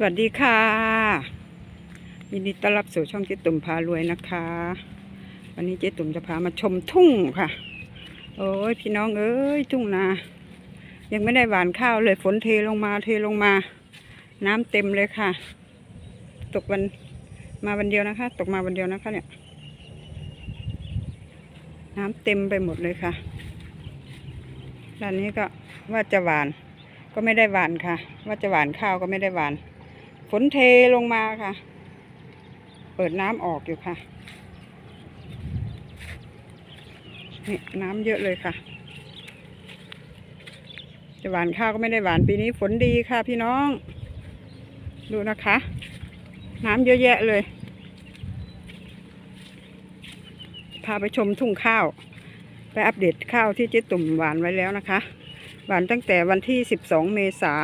สวัสดีค่ะ ยินดีต้อนรับสู่ช่องเจ๊ตุ่มพารวยนะคะ วันนี้เจ๊ตุ่มจะพามาชมทุ่งค่ะ โอ้ยพี่น้องเอ้ยทุ่งนา ยังไม่ได้หวานข้าวเลยฝนเทลงมาเทลงมา น้ำเต็มเลยค่ะ ตกวันมาวันเดียวนะคะ ตกมาวันเดียวนะคะ เนี่ย น้ำเต็มไปหมดเลยค่ะด้านนี้ก็ว่าจะหวานก็ไม่ได้หวานค่ะ ว่าจะหวานข้าวก็ไม่ได้หวาน ฝนเทลงมาค่ะ เปิดน้ำออกอยู่ค่ะ นี่น้ำเยอะเลยค่ะ จะหวานข้าวก็ไม่ได้หวานปีนี้ฝนดีค่ะพี่น้อง ดูนะคะ น้ำเยอะแยะเลย พาไปชมทุ่งข้าว ไปอัปเดตข้าวที่เจ๊ตุ่มหวานไว้แล้วนะคะ หวานตั้งแต่วันที่ 12 เมษา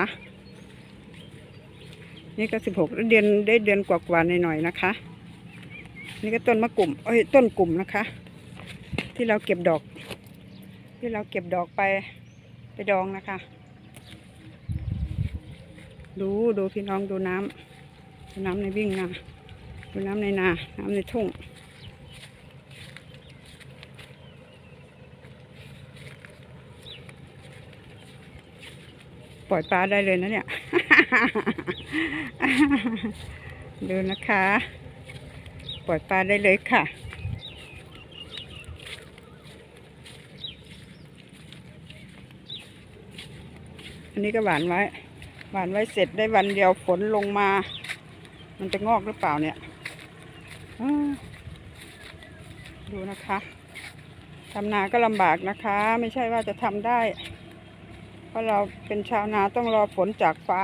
นี่ก็16เดือนได้เดือนกว่าๆหน่อยๆนะคะ นี่ก็ต้นมะกลุ่มเอ้ยต้นกลุ่มนะคะ ที่เราเก็บดอก ที่เราเก็บดอกไปไปดองนะคะ ดูดูพี่น้องดูน้ำดูน้ำในวิ่งนาดูน้ำในนา น้ำในทุ่งปล่อยปลาได้เลยนะเนี่ย ดูนะคะ ปล่อยปลาได้เลยค่ะ อันนี้ก็หวานไว้ หวานไว้เสร็จได้วันเดียวฝนลงมา มันจะงอกหรือเปล่าเนี่ยดูนะคะทำนาก็ลำบากนะคะ ไม่ใช่ว่าจะทำได้ ราะเราเป็นชาวนาต้องรอฝนจากฟ้า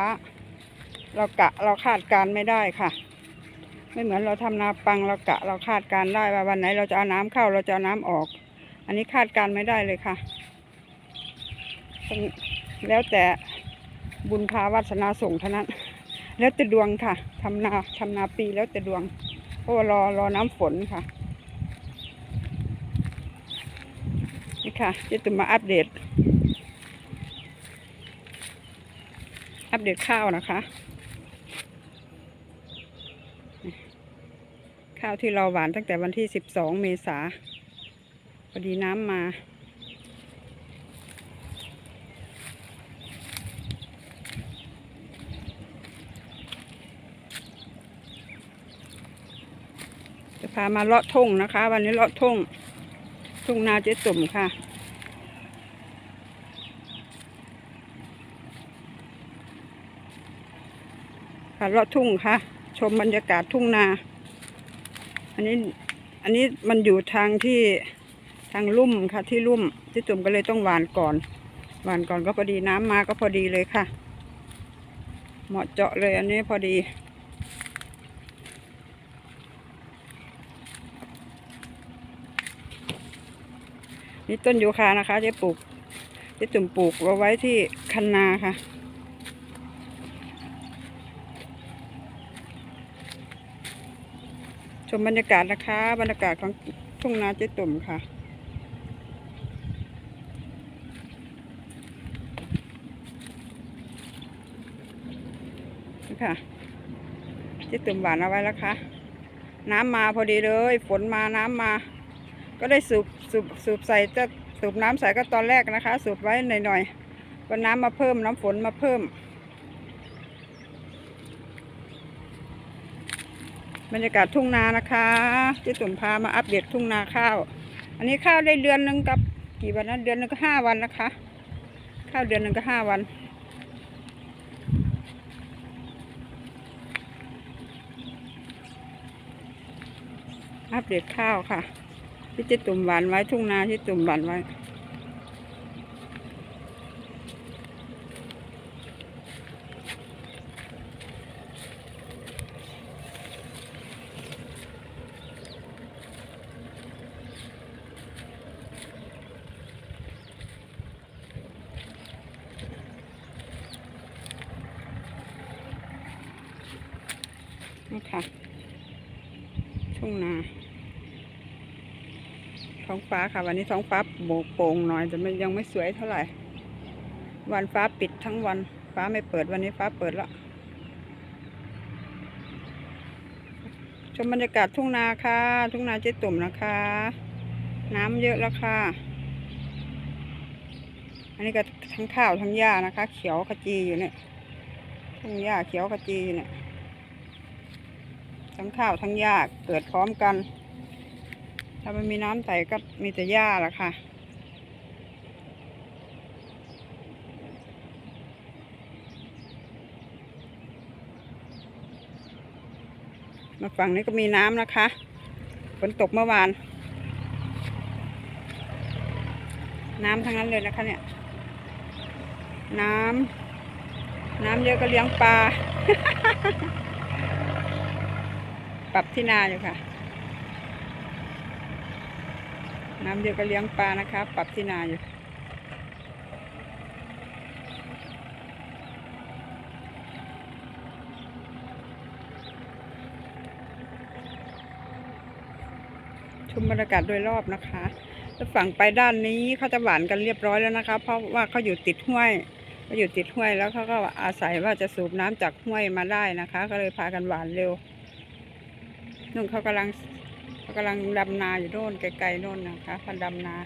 เรากะเราคาดการไม่ได้ค่ะ ไม่เหมือนเราทำนาปังเรากะเราคาดการได้ว่าวันไหนเราจะเอาน้ำเข้าเราจะเอาน้ำออก อันนี้คาดการไม่ได้เลยค่ะ แล้วแต่บุญพาวาสนาส่งเท่านั้น แล้วแต่ดวงค่ะทำนาทำนาปีแล้วแต่ดวงเพราะว่ารอรอน้ำฝนค่ะนี่ค่ะจะตุมาอัปเดต อัปเดตข้าวนะคะ ข้าวที่เราหวานตั้งแต่วันที่12เมษาพอดีน้ำมาจะพามาเลาะทุ่งนะคะ วันนี้เลาะทุ่ง ทุ่งนาเจ๊ตุ่มค่ะ ค่ะเลาะทุ่งค่ะ ชมบรรยากาศทุ่งนา อันนี้อันนี้มันอยู่ทางที่ทางลุ่มค่ะที่ลุ่มที่ตุ่มก็เลยต้องหวานก่อน หวานก่อนก็พอดีน้ำมาก็พอดีเลยค่ะ เหมาะเจาะเลยอันนี้พอดี นี่ต้นยูคานะคะจ๊ปลูกจ๊ตุ่มปลูกเอาไว้ที่คันนาค่ะ ชมบรรยากาศนะคะ บรรยากาศของทุ่งนาเจ๊ตุ่มค่ะ นี่ค่ะเจ๊ตุ่มหวานเอาไว้แล้วค่ะ น้ำมาพอดีเลย ฝนมาน้ำมา ก็ได้สูบสูบสูบใส่จะสูบน้ำใส่ก็ตอนแรกนะคะ สูบไว้หน่อยๆก็น้ำมาเพิ่มน้ำฝนมาเพิ่ม บรรยากาศทุ่งนานะคะที่ตุ่มพามาอัปเดตทุ่งนาข้าว อันนี้ข้าวได้เดือนหนึ่งกับกี่วันนะเดือนหนึ่งก็ห้าวันนะคะ ข้าวเดือนหนึ่งก็ห้าวันอัปเดตข้าวค่ะที่จะตุ่มหวานไว้ทุ่งนาที่ตุ่มหวานไว้ นี่ค่ะ ทุ่งนาท้องฟ้าค่ะ วันนี้ท้องฟ้าโบกโปร่งหน่อยแต่มันยังไม่สวยเท่าไหร่ วันฟ้าปิดทั้งวัน ฟ้าไม่เปิดวันนี้ฟ้าเปิดแล้วมบรรยากาศทุ่งนาค่ะ ทุ่งนาเจ๊ตุ่มนะคะ น้ำเยอะแล้วค่ะ อันนี้ก็ทั้งข้าวทั้งหญ้านะคะ เขียวขจีอยู่เนี่ย ทุ่งหญ้าเขียวขจีอยู่เนี่ย ทั้งข้าวทั้งหญ้าเกิดพร้อมกัน ถ้ามันมีน้ำใสก็มีแต่หญ้าละค่ะมาฝั่งนี้ก็มีน้ำนะคะ ฝนตกเมื่อวาน น้ำทั้งนั้นเลยนะคะเนี่ย น้ำ น้ำเยอะก็เลี้ยงปลา ปรับที่นาอยู่ค่ะ น้ำเยอะก็เลี้ยงปลานะคะ ปรับที่นาอยู่ ชมบรรยากาศโดยรอบนะคะแล้วฝั่งไปด้านนี้เขาจะหวานกันเรียบร้อยแล้วนะคะ เพราะว่าเขาอยู่ติดห้วยเขาอยู่ติดห้วยแล้วเขาก็อาศัยว่าจะสูบน้ำจากห้วยมาได้นะคะ ก็เลยพากันหวานเร็ว นุ่นเขากำลังเขากำลังดำนาอยู่โน่นไกลๆโน่นนะคะเขาดำนา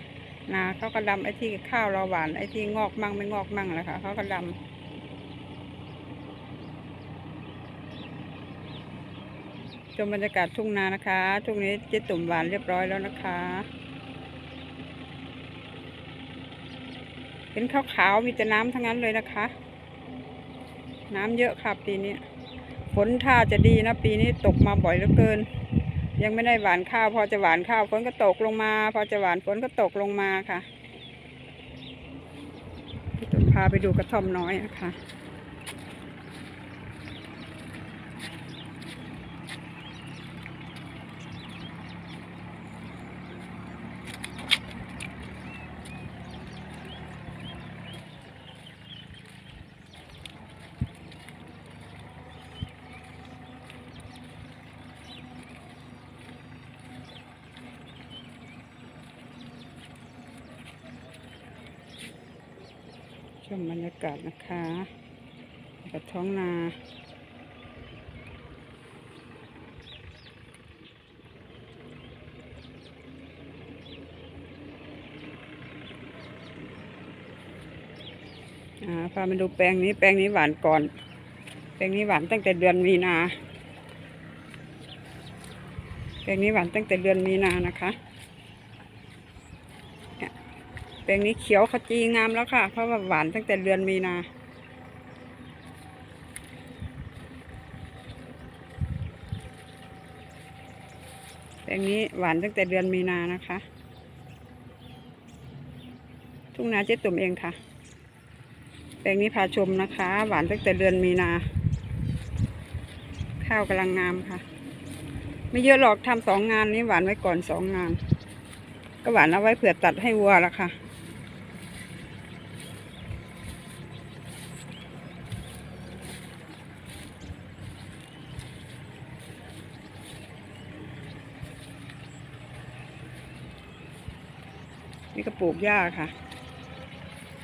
นาเขาก็ดำไอ้ที่ข้าวเราหวานไอ้ที่งอกมั่งไม่งอกมั่งแหละค่ะเขาก็ดำชมบรรยากาศทุ่งนานะคะ ทุ่งนี้เจ๊ตุ่มหวานเรียบร้อยแล้วนะคะ เป็นขาวๆ มีแต่น้ำทั้งนั้นเลยนะคะ น้ำเยอะค่ะปีนี้ ฝนท่าจะดีนะ ปีนี้ตกมาบ่อยเหลือเกิน ยังไม่ได้หวานข้าว พอจะหวานข้าวฝนก็ตกลงมา พอจะหวานฝนก็ตกลงมาค่ะพี่ตุ่มพาไปดูกระท่อมน้อยนะคะ มบรรยากาศนะคะกับท้องนาพามาดูแปลงนี้แปลงนี้หวานก่อน แปลงนี้หวานตั้งแต่เดือนมีนา แปลงนี้หวานตั้งแต่เดือนมีนานะคะ แปลงนี้เขียวขจีงามแล้วค่ะ เพราะว่าหวานตั้งแต่เดือนมีนา แปลงนี้หวานตั้งแต่เดือนมีนานะคะ ทุ่งนาเจ๊ตุ่มเองค่ะ แปลงนี้พาชมนะคะ หวานตั้งแต่เดือนมีนา ข้าวกำลังงามค่ะ ไม่เยอะหรอกทำสองงานนี้หวานไว้ก่อนสองงานก็หวานเอาไว้เผื่อตัดให้วัวละค่ะ นี่ก็ปลูกหญ้าค่ะ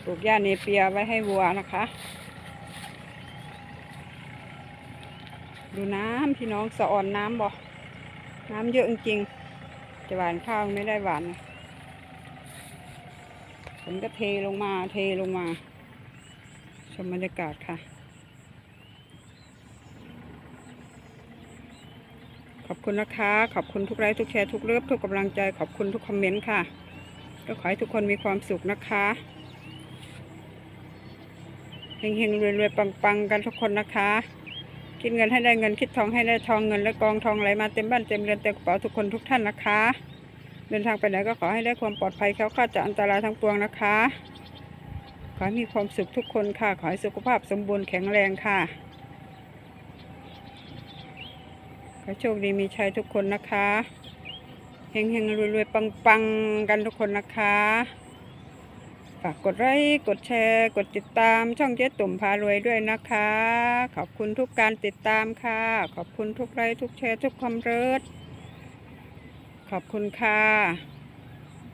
ปลูกหญ้าเนเปียไว้ให้วัวนะคะ ดูน้ำพี่น้องสะออนน้ำบ่น้ำเยอะจริงๆจะหวานข้าวไม่ได้หวานฝนก็เทลงมาเทลงมา ชมบรรยากาศค่ะ ขอบคุณนะคะ ขอบคุณทุกไลค์ทุกแชร์ทุกเลือบทุกกำลังใจ ขอบคุณทุกคอมเมนต์ค่ะ ก็ขอให้ทุกคนมีความสุขนะคะเฮงๆรวยๆปังๆ กันทุกคนนะคะ คิดเงินให้ได้เงินคิดทองให้ได้ทองเงินและกองทองไหลมาเต็มบ้านเต็มเรือนเต็มกระเป๋าทุกคนทุกท่านนะคะ เดินทางไปไหนก็ขอให้ได้ความปลอดภัยแคล้าจากอันตรายทั้งปวงนะคะ ขอให้มีความสุขทุกคนค่ะ ขอให้สุขภาพสมบูรณ์แข็งแรงค่ะ ขอโชคดีมีชัยทุกคนนะคะ เฮงเฮงรวยรวยปังปังกันทุกคนนะคะ ฝากกดไลค์กดแชร์ กดติดตามช่องเจ๊ตุ่มพารวยด้วยนะคะ ขอบคุณทุกการติดตามค่ะ ขอบคุณทุกไลค์ทุกแชร์ทุกความเริดขอบคุณค่ะ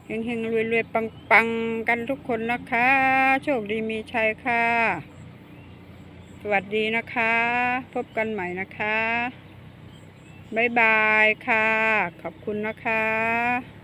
เฮงเฮงรวยรวยปังปังกันทุกคนนะคะ โชคดีมีชัยค่ะ สวัสดีนะคะ พบกันใหม่นะคะ บ๊ายบายค่ะ ขอบคุณนะคะ